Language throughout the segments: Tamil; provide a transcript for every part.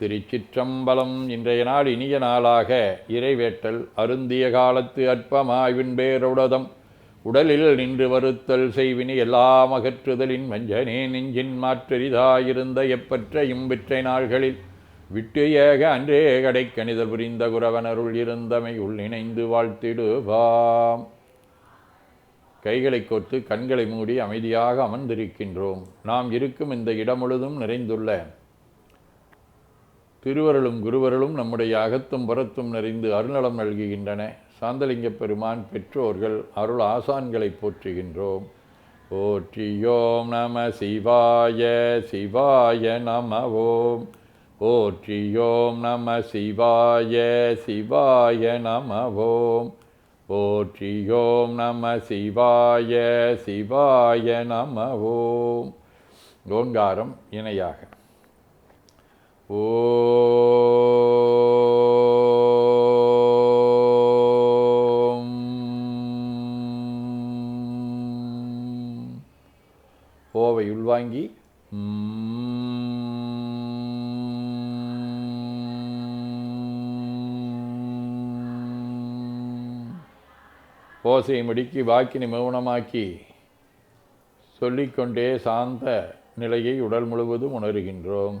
திருச்சிற்றம்பலம் இன்றைய நாள் இனிய நாளாக இறைவேட்டல் அருந்திய காலத்து அற்பமாய்வின் பேருடதம். உடலில் நின்று வருத்தல் செய்வினி எல்லாம் அகற்றுதலின் மஞ்சனே நெஞ்சின் மாற்றரிதாயிருந்த எப்பற்ற இம்பிற்றை நாள்களில். விட்டு ஏக அன்றே கடை கணிதர் புரிந்த குரவனருள் இருந்தமை உள் இணைந்து வாழ்த்திடுவாம். கைகளை கோர்த்து கண்களை மூடி அமைதியாக அமர்ந்திருக்கின்றோம். நாம் இருக்கும் இந்த இடம் முழுதும் நிறைந்துள்ள திருவருளும் குருவருளும் நம்முடைய அகத்தும் புறத்தும் நிறைந்து அருள்நலம் நல்குகின்றன. சாந்தலிங்க பெருமான் பெற்றோர்கள் அருள் ஆசான்களை போற்றுகின்றோம். போற்றியோம் நம சிவாய சிவாய நம ஓம் போற்றியோம் நம சிவாய சிவாய நம ஓம் போற்றியோம் நம சிவாய சிவாய நம ஓம் ஓங்காரம் இணையாக. ஓம். ஓவை உள்வாங்கி. ஓசையை முடுக்கி வாக்கினை மௌனமாக்கி சொல்லிக்கொண்டே சாந்த நிலையை உடல் முழுவதும் உணர்கின்றோம்.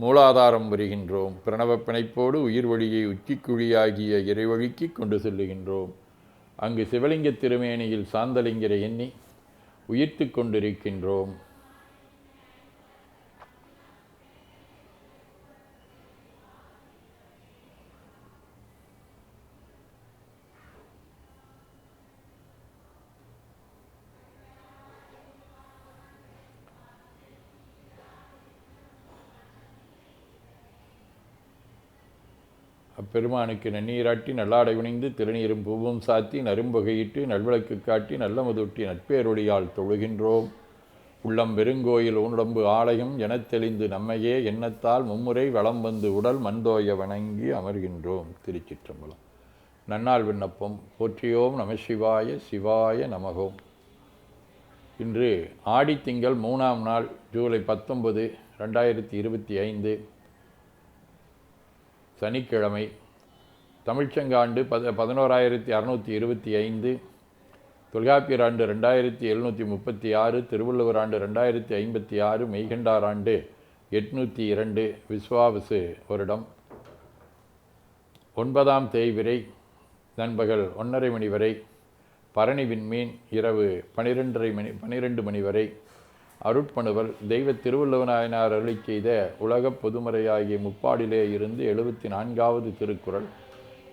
மூலாதாரம் வருகின்றோம் பிரணவ பிணைப்போடு உயிர் வழியை உச்சிக்குழியாகிய இறைவழிக்கு கொண்டு செல்லுகின்றோம். அங்கு சிவலிங்க திருமேனியில் சாந்தலிங்கரை எண்ணி உயிர்த்து கொண்டிருக்கின்றோம். அப்பெருமானுக்கு நன்னீராட்டி நல்லாடை உணிந்து திருநீரும் பூவும் சாத்தி நரும்பகையிட்டு நல்விளக்கு காட்டி நல்ல முதுட்டி நட்பேரொழியால் தொழுகின்றோம். உள்ளம் பெருங்கோயில் உடம்பு ஆலயம் எனத் தெளிந்து நம்மையே எண்ணத்தால் மும்முறை வளம் வந்து உடல் மண்தோய வணங்கி அமர்கின்றோம் திருச்சிற்றம்பலம். நன்னாள் விண்ணப்பம். போற்றியோம் நம சிவாய சிவாய நமகோம். இன்று ஆடித்திங்கள் மூணாம் நாள் ஜூலை பத்தொன்பது ரெண்டாயிரத்தி இருபத்தி ஐந்து. சனிக்கிழமை தமிழ்ச்சங்காண்டு பத பதினோராயிரத்தி அறநூற்றி இருபத்தி ஐந்து தொல்காப்பியர் ஆண்டு ரெண்டாயிரத்தி எழுநூற்றி முப்பத்தி ஆறு திருவள்ளுவர் ஆண்டு ரெண்டாயிரத்தி ஐம்பத்தி ஆறு மெய்கண்டார் ஆண்டு எட்நூற்றி இரண்டு விஸ்வாவசு வருடம். ஒன்பதாம் தேய்விரை நண்பகல் ஒன்றரை மணி வரை பரணி விண்மீன் இரவு பனிரெண்டரை மணி பனிரெண்டு மணி வரை அருட்பணுவல் தெய்வ திருவள்ளுவநாயனார் அருளி செய்த உலகப் பொதுமறையாகிய முப்பாடிலே இருந்து எழுபத்தி நான்காவது திருக்குறள்.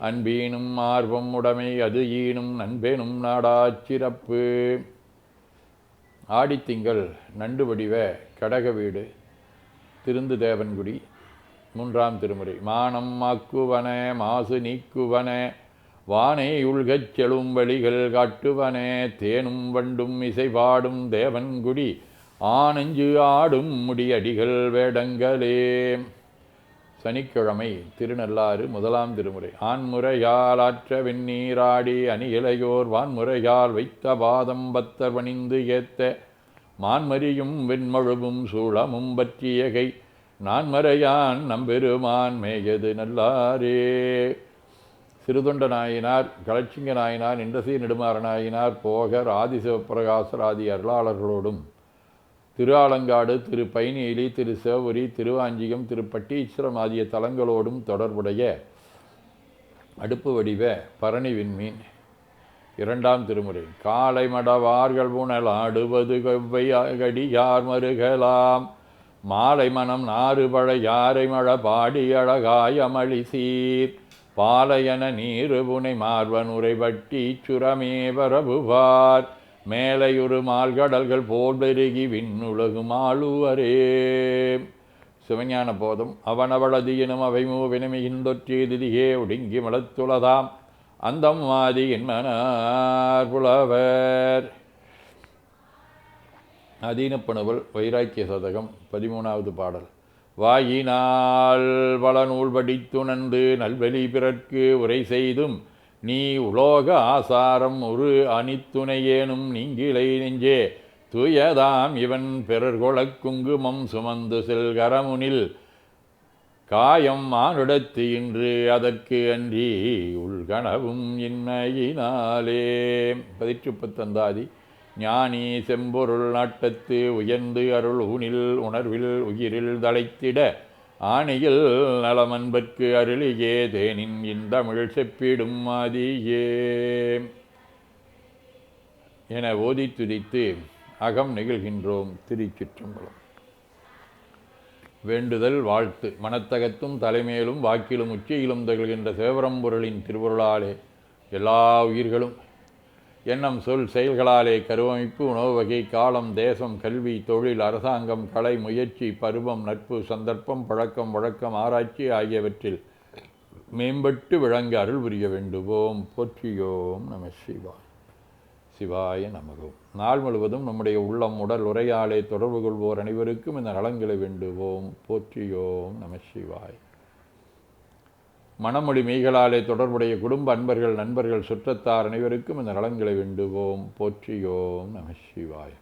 அன்பீனும் ஆர்வம் உடைமை அது ஈனும் நண்பேனும் நாடாச்சிறப்பு ஆடித்திங்கள் நண்டு வடிவ கடக வீடு திருந்து தேவன்குடி மூன்றாம் திருமுறை. மானம் மாக்குவன மாசு நீக்குவன வானை உள்கச் செழும் வழிகள் காட்டுவனே தேனும் வண்டும் இசைபாடும் தேவன்குடி ஆனஞ்சு ஆடும் முடியடிகள் வேடங்களே. சனிக்கிழமை திருநள்ளாறு முதலாம் திருமுறை. ஆண்முறையால் ஆற்ற வெந்நீராடி அணியிலையோர் வான்முறையால் வைத்த பாதம் பத்தர் பணிந்து ஏத்த மான்மரியும் வெண்மழுவும் சூளமும் பற்றியகை நான்மறையான் நம்பெருமான் மேயது நல்லாரே சிறுதொண்ட நாயினார் களச்சிங்க நாயினார் இண்டசீ நெடுமாற நாயினார் போகர் ஆதிசிவப்பிரகாசர் ஆதி அருளாளர்களோடும் திரு ஆலங்காடு திரு பைனேலி திரு சேவரி திருவாஞ்சிகம் திரு பட்டீஸ்வரம் ஆகிய தலங்களோடும் தொடர்புடைய அடுப்பு வடிவ பரணி விண்மீன் இரண்டாம் திருமுறை. காலை மடவார்கள் புனல் ஆடுவது கொவ்வை அகடியார் மருகலாம். மாலை மனம் நாறுபழ யாரை மழ பாடி அழகாய் அமளி சீர். பாலையன நீரு புனை மார்வன் உரைபட்டி சுரமே பரபுவார் மேலையொரு மால்கடல்கள் போல் பெருகி விண்ணுலகும் ஆளுவரே. சிவஞான போதம் அவனவளது எனும் அவைமூ வினமிகின்றொற்றியதிதிகே ஒடுங்கி மலத்துளதாம் அந்தம் வாதி என்மனார் புலவர். அதீனப்பணுவல் வைராக்கிய சதகம் பதிமூணாவது பாடல். வாயினால் பல நூல் படித்துணர்ந்து நல்வெளி பிறர்க்கு உரை செய்தும் நீ உலோக ஆசாரம் ஒரு அணித்துணையேனும் நீங்கிலை நெஞ்சே. துயதாம் இவன் பிறர்கொளக் குங்குமம் சுமந்து செல்கரமுனில். காயம் மானுடத்து இன்று அதற்கு அன்றி உள்கனவும் இன்மையினாலே. பதிற்று பத்தந்தாதி ஞானி செம்பொருள் நாட்டத்து உயர்ந்து அருள் உனில் உணர்வில் உயிரில் தழைத்திட. ஆணையில் நலமன்பற்கு அருளியே தேனின் இந்தமிழ் செப்பிடும் மாதியே. என ஓதி துதித்து அகம் நிகழ்கின்றோம் திருச்சிற்றம்பலம். வேண்டுதல் வாழ்த்து மனத்தகத்தும் தலைமையிலும் வாக்கிலும் உச்சியிலும் திகழ்கின்ற சிவபரம்பொருளின் திருவருளாலே எல்லா உயிர்களும் எண்ணம் சொல் செயல்களாலே கருவமைப்பு உணவு வகை காலம் தேசம் கல்வி தொழில் அரசாங்கம் கலை முயற்சி பருவம் நட்பு சந்தர்ப்பம் பழக்கம் வழக்கம் ஆராய்ச்சி ஆகியவற்றில் மேம்பட்டு விளங்க அருள் புரிய வேண்டுவோம். போற்றியோம் நம சிவாய் சிவாய நமகம் நாள் முழுவதும் நம்முடைய உள்ளம் உடல் உரையாலே தொடர்பு கொள்வோர் அனைவருக்கும் இந்த நலங்களை வேண்டுவோம். போற்றியோம் நம சிவாய். மனமொழி மெய்களாலே தொடர்புடைய குடும்ப அன்பர்கள் நண்பர்கள் சுற்றத்தார் அனைவருக்கும் இந்த நலன்களை வேண்டுவோம். போற்றியோம் நம சிவாய்.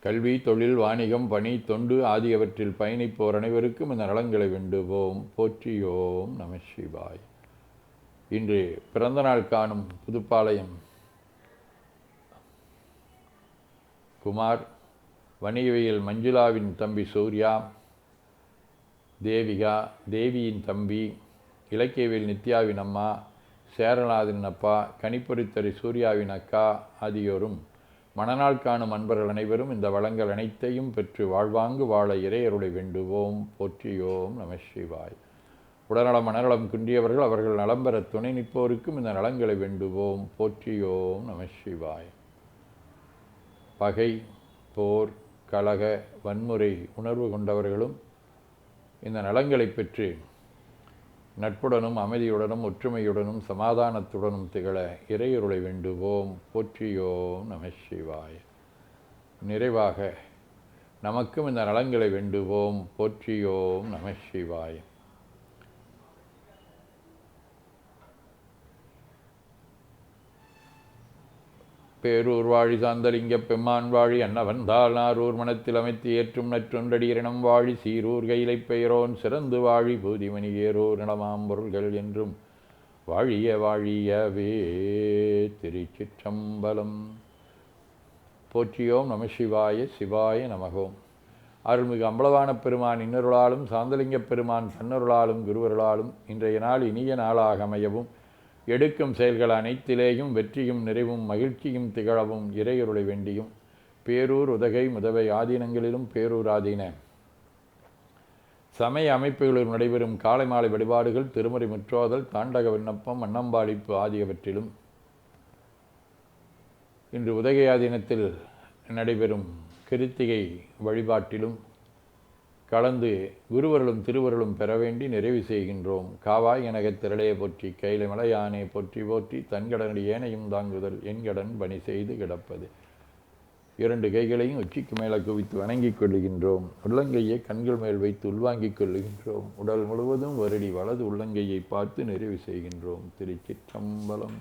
கல்வி தொழில் வாணிகம் பணி தொண்டு ஆகியவற்றில் பயணிப்போர் அனைவருக்கும் இந்த நலன்களை வேண்டுவோம். போற்றியோம் நம சிவாய். இன்று பிறந்தநாள் காணும் புதுப்பாளையம் குமார் வணிகவியல் மஞ்சுளாவின் தம்பி சூர்யா தேவிகா தேவியின் தம்பி இலக்கியவியல் நித்யாவின் அம்மா சேரநாதன் அப்பா கனிப்பொறித்தறி சூர்யாவின் அக்கா ஆகியோரும் மணநாள் காணும் அன்பர்கள் அனைவரும் இந்த வளங்கள் அனைத்தையும் பெற்று வாழ்வாங்கு வாழ இறையருளை வேண்டுவோம். போற்றியோம் நம சிவாய். உடல்நலம் மனநலம் குன்றியவர்கள் அவர்கள் நலம் பெற துணை நிற்போருக்கும் இந்த நலங்களை வேண்டுவோம். போற்றியோம் நம சிவாய். பகை போர் கலக வன்முறை உணர்வு கொண்டவர்களும் இந்த நலங்களை பெற்று நட்புடனும் அமைதியுடனும் ஒற்றுமையுடனும் சமாதானத்துடனும் திகழ இறையருளை வேண்டுவோம். போற்றியோம் நம சிவாய. நிறைவாக நமக்கும் இந்த நலங்களை வேண்டுவோம். போற்றியோம் நம சிவாயம் பேரூர் வாழி சாந்தலிங்க பெம்மான் வாழி அன்னவந்தால் நாரூர் மனத்தில் அமைத்து ஏற்றும் நற்றொன்றடியிரணம் வாழி சீரூர் கைலை பெயரோன் சிறந்து வாழி பூதிமணி ஏரோர் நலமாம் பொருள்கள் என்றும் வாழிய வாழியவே திருச்சிற்றம்பலம். போற்றியோம் நம சிவாய சிவாய நமகோம். அருள்மிகு அம்பலவான பெருமான் இன்னருளாலும் சாந்தலிங்க பெருமான் தன்னருளாலும் குருவருளாலும் இன்றைய நாள் இனிய நாளாக அமையவும் எடுக்கும் செயல்கள் அனைத்திலேயும் வெற்றியும் நிறைவும் மகிழ்ச்சியும் திகழவும் இறையருளை வேண்டியும். பேரூர் உதகை முதவை ஆதீனங்களிலும் பேரூராதீன சமய அமைப்புகளில் நடைபெறும் காலை மாலை வழிபாடுகள் திருமுறை முற்றோதல் தாண்டக விண்ணப்பம் அன்னம்பாடிப்பு ஆகியவற்றிலும். இன்று உதகை ஆதீனத்தில் நடைபெறும் கிருத்திகை வழிபாட்டிலும் கலந்து குருவர்களும் திருவருளும் பெற வேண்டி நிறைவு செய்கின்றோம். காவாய் எனகத் திரளைய போற்றி கையில மலையானே போற்றி போற்றி தன்கடனடி ஏனையும் தாங்குதல் என்கடன் பணி செய்து கிடப்பது. இரண்டு கைகளையும் உச்சிக்கு மேலே குவித்து வணங்கிக் கொள்ளுகின்றோம். உள்ளங்கையை கண்கள் மேல் வைத்து உள்வாங்கிக் கொள்ளுகின்றோம். உடல் முழுவதும் வருடி வலது உள்ளங்கையை பார்த்து நிறைவு செய்கின்றோம். திருச்சிற்றம்பலம்.